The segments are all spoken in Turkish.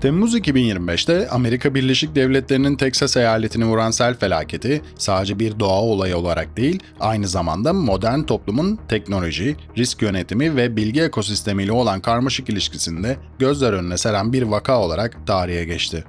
Temmuz 2025'te Amerika Birleşik Devletleri'nin Teksas eyaletini vuran sel felaketi sadece bir doğa olayı olarak değil, aynı zamanda modern toplumun teknoloji, risk yönetimi ve bilgi ekosistemiyle olan karmaşık ilişkisinde gözler önüne seren bir vaka olarak tarihe geçti.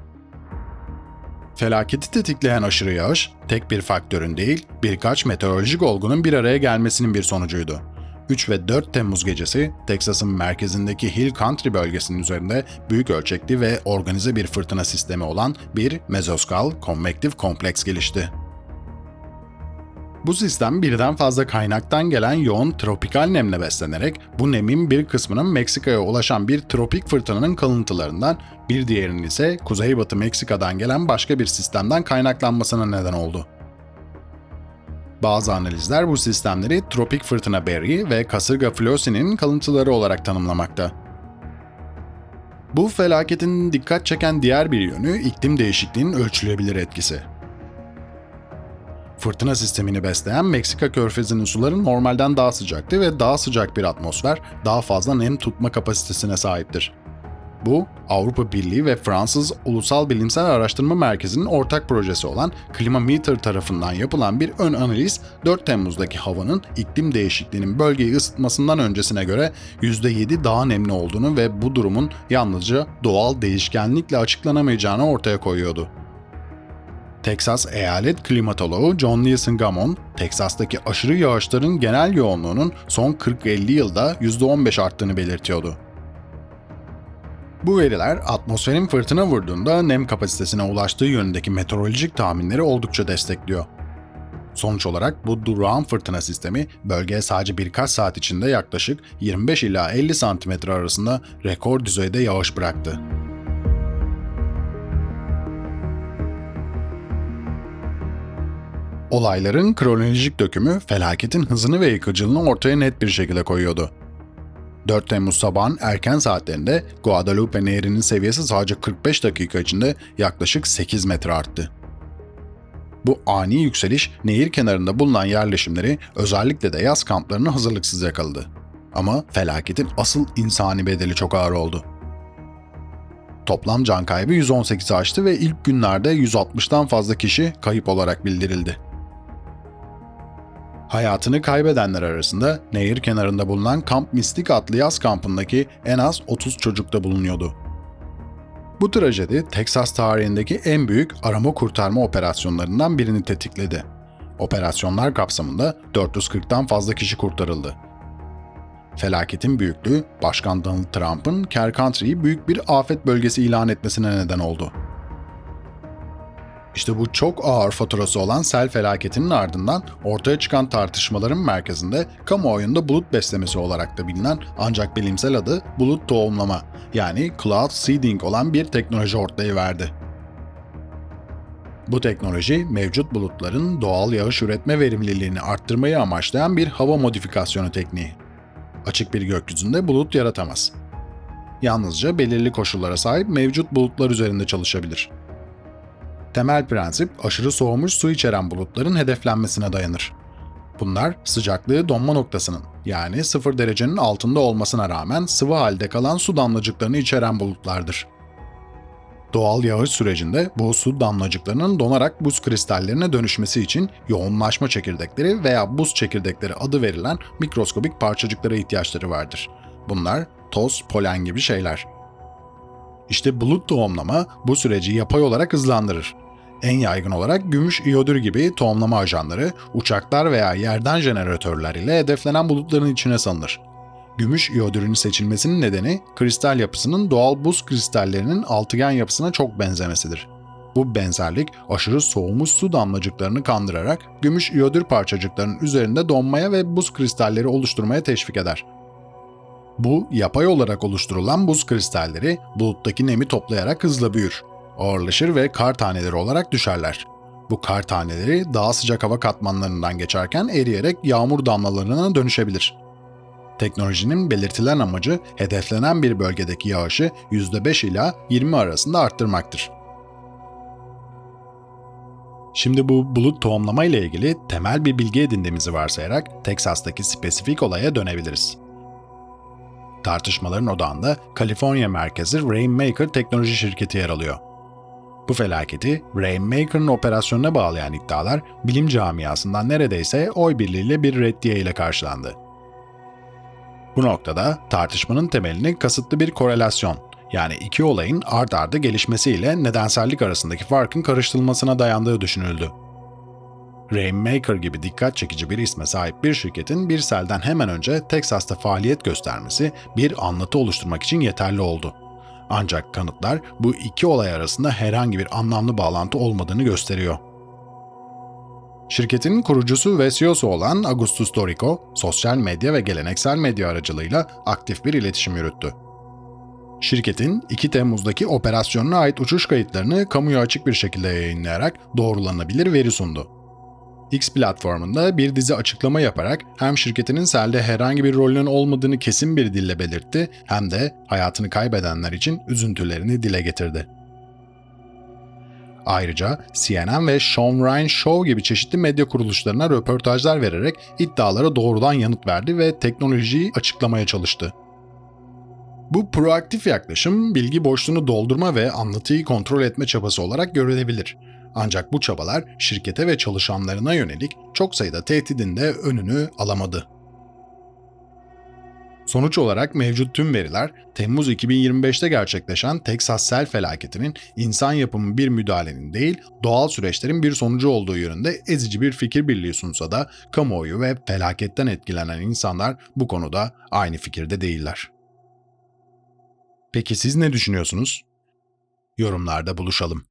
Felaketi tetikleyen aşırı yağış, tek bir faktörün değil, birkaç meteorolojik olgunun bir araya gelmesinin bir sonucuydu. 3 ve 4 Temmuz gecesi Teksas'ın merkezindeki Hill Country bölgesinin üzerinde büyük ölçekli ve organize bir fırtına sistemi olan bir mezoskal konvektif kompleks gelişti. Bu sistem birden fazla kaynaktan gelen yoğun tropikal nemle beslenerek bu nemin bir kısmının Meksika'ya ulaşan bir tropik fırtınanın kalıntılarından, bir diğerinin ise Kuzeybatı Meksika'dan gelen başka bir sistemden kaynaklanmasına neden oldu. Bazı analizler bu sistemleri tropik fırtına Barry ve kasırga Flossie'nin kalıntıları olarak tanımlamakta. Bu felaketin dikkat çeken diğer bir yönü iklim değişikliğinin ölçülebilir etkisi. Fırtına sistemini besleyen Meksika körfezinin suları normalden daha sıcaktı ve daha sıcak bir atmosfer daha fazla nem tutma kapasitesine sahiptir. Bu, Avrupa Birliği ve Fransız Ulusal Bilimsel Araştırma Merkezi'nin ortak projesi olan Climameter tarafından yapılan bir ön analiz 4 Temmuz'daki havanın iklim değişikliğinin bölgeyi ısıtmasından öncesine göre %7 daha nemli olduğunu ve bu durumun yalnızca doğal değişkenlikle açıklanamayacağını ortaya koyuyordu. Texas eyalet klimatoloğu John Nielsen Gamon, Teksas'taki aşırı yağışların genel yoğunluğunun son 40-50 yılda %15 arttığını belirtiyordu. Bu veriler atmosferin fırtına vurduğunda nem kapasitesine ulaştığı yönündeki meteorolojik tahminleri oldukça destekliyor. Sonuç olarak bu durağan fırtına sistemi bölgeye sadece birkaç saat içinde yaklaşık 25 ila 50 santimetre arasında rekor düzeyde yağış bıraktı. Olayların kronolojik dökümü felaketin hızını ve yıkıcılığını ortaya net bir şekilde koyuyordu. 4 Temmuz sabahın erken saatlerinde Guadalupe Nehri'nin seviyesi sadece 45 dakika içinde yaklaşık 8 metre arttı. Bu ani yükseliş nehir kenarında bulunan yerleşimleri özellikle de yaz kamplarını hazırlıksız yakaladı. Ama felaketin asıl insani bedeli çok ağır oldu. Toplam can kaybı 118 aştı ve ilk günlerde 160'tan fazla kişi kayıp olarak bildirildi. Hayatını kaybedenler arasında nehir kenarında bulunan Kamp Mistik adlı yaz kampındaki en az 30 çocuk da bulunuyordu. Bu trajedi Teksas tarihindeki en büyük arama kurtarma operasyonlarından birini tetikledi. Operasyonlar kapsamında 440'tan fazla kişi kurtarıldı. Felaketin büyüklüğü, Başkan Donald Trump'ın Care Country'yi büyük bir afet bölgesi ilan etmesine neden oldu. İşte bu çok ağır faturası olan sel felaketinin ardından ortaya çıkan tartışmaların merkezinde kamuoyunda bulut beslemesi olarak da bilinen ancak bilimsel adı bulut tohumlama yani cloud seeding olan bir teknoloji ortaya verdi. Bu teknoloji mevcut bulutların doğal yağış üretme verimliliğini arttırmayı amaçlayan bir hava modifikasyonu tekniği. Açık bir gökyüzünde bulut yaratamaz. Yalnızca belirli koşullara sahip mevcut bulutlar üzerinde çalışabilir. Temel prensip aşırı soğumuş su içeren bulutların hedeflenmesine dayanır. Bunlar sıcaklığı donma noktasının yani 0 derecenin altında olmasına rağmen sıvı halde kalan su damlacıklarını içeren bulutlardır. Doğal yağış sürecinde bu su damlacıklarının donarak buz kristallerine dönüşmesi için yoğunlaşma çekirdekleri veya buz çekirdekleri adı verilen mikroskobik parçacıklara ihtiyaçları vardır. Bunlar toz, polen gibi şeyler. İşte bulut tohumlama bu süreci yapay olarak hızlandırır. En yaygın olarak gümüş iyodür gibi tohumlama ajanları, uçaklar veya yerden jeneratörler ile hedeflenen bulutların içine salınır. Gümüş iyodürün seçilmesinin nedeni kristal yapısının doğal buz kristallerinin altıgen yapısına çok benzemesidir. Bu benzerlik aşırı soğumuş su damlacıklarını kandırarak gümüş iyodür parçacıklarının üzerinde donmaya ve buz kristalleri oluşturmaya teşvik eder. Bu yapay olarak oluşturulan buz kristalleri buluttaki nemi toplayarak hızla büyür ağırlaşır ve kar taneleri olarak düşerler. Bu kar taneleri daha sıcak hava katmanlarından geçerken eriyerek yağmur damlalarına dönüşebilir. Teknolojinin belirtilen amacı hedeflenen bir bölgedeki yağışı %5 ila 20 arasında arttırmaktır. Şimdi bu bulut tohumlama ile ilgili temel bir bilgi edindiğimizi varsayarak Teksas'taki spesifik olaya dönebiliriz. Tartışmaların odağında Kaliforniya merkezi Rainmaker teknoloji şirketi yer alıyor. Bu felaketi Rainmaker'ın operasyonuna bağlayan iddialar bilim camiasından neredeyse oy birliğiyle bir reddiye ile karşılandı. Bu noktada tartışmanın temelini kasıtlı bir korelasyon, yani iki olayın ard arda gelişmesiyle nedensellik arasındaki farkın karıştırılmasına dayandığı düşünüldü. Rainmaker gibi dikkat çekici bir isme sahip bir şirketin bir selden hemen önce Teksas'ta faaliyet göstermesi bir anlatı oluşturmak için yeterli oldu. Ancak kanıtlar bu iki olay arasında herhangi bir anlamlı bağlantı olmadığını gösteriyor. Şirketin kurucusu ve CEO'su olan Augustus Dorico, sosyal medya ve geleneksel medya aracılığıyla aktif bir iletişim yürüttü. Şirketin 2 Temmuz'daki operasyonuna ait uçuş kayıtlarını kamuya açık bir şekilde yayınlayarak doğrulanabilir veri sundu. X platformunda bir dizi açıklama yaparak hem şirketinin selde herhangi bir rolünün olmadığını kesin bir dille belirtti hem de hayatını kaybedenler için üzüntülerini dile getirdi. Ayrıca CNN ve Sean Ryan Show gibi çeşitli medya kuruluşlarına röportajlar vererek iddialara doğrudan yanıt verdi ve teknolojiyi açıklamaya çalıştı. Bu proaktif yaklaşım bilgi boşluğunu doldurma ve anlatıyı kontrol etme çabası olarak görülebilir. Ancak bu çabalar şirkete ve çalışanlarına yönelik çok sayıda tehdidin de önünü alamadı. Sonuç olarak mevcut tüm veriler Temmuz 2025'te gerçekleşen Texas sel felaketinin insan yapımı bir müdahalenin değil, doğal süreçlerin bir sonucu olduğu yönünde ezici bir fikir birliği sunsa da kamuoyu ve felaketten etkilenen insanlar bu konuda aynı fikirde değiller. Peki siz ne düşünüyorsunuz? Yorumlarda buluşalım.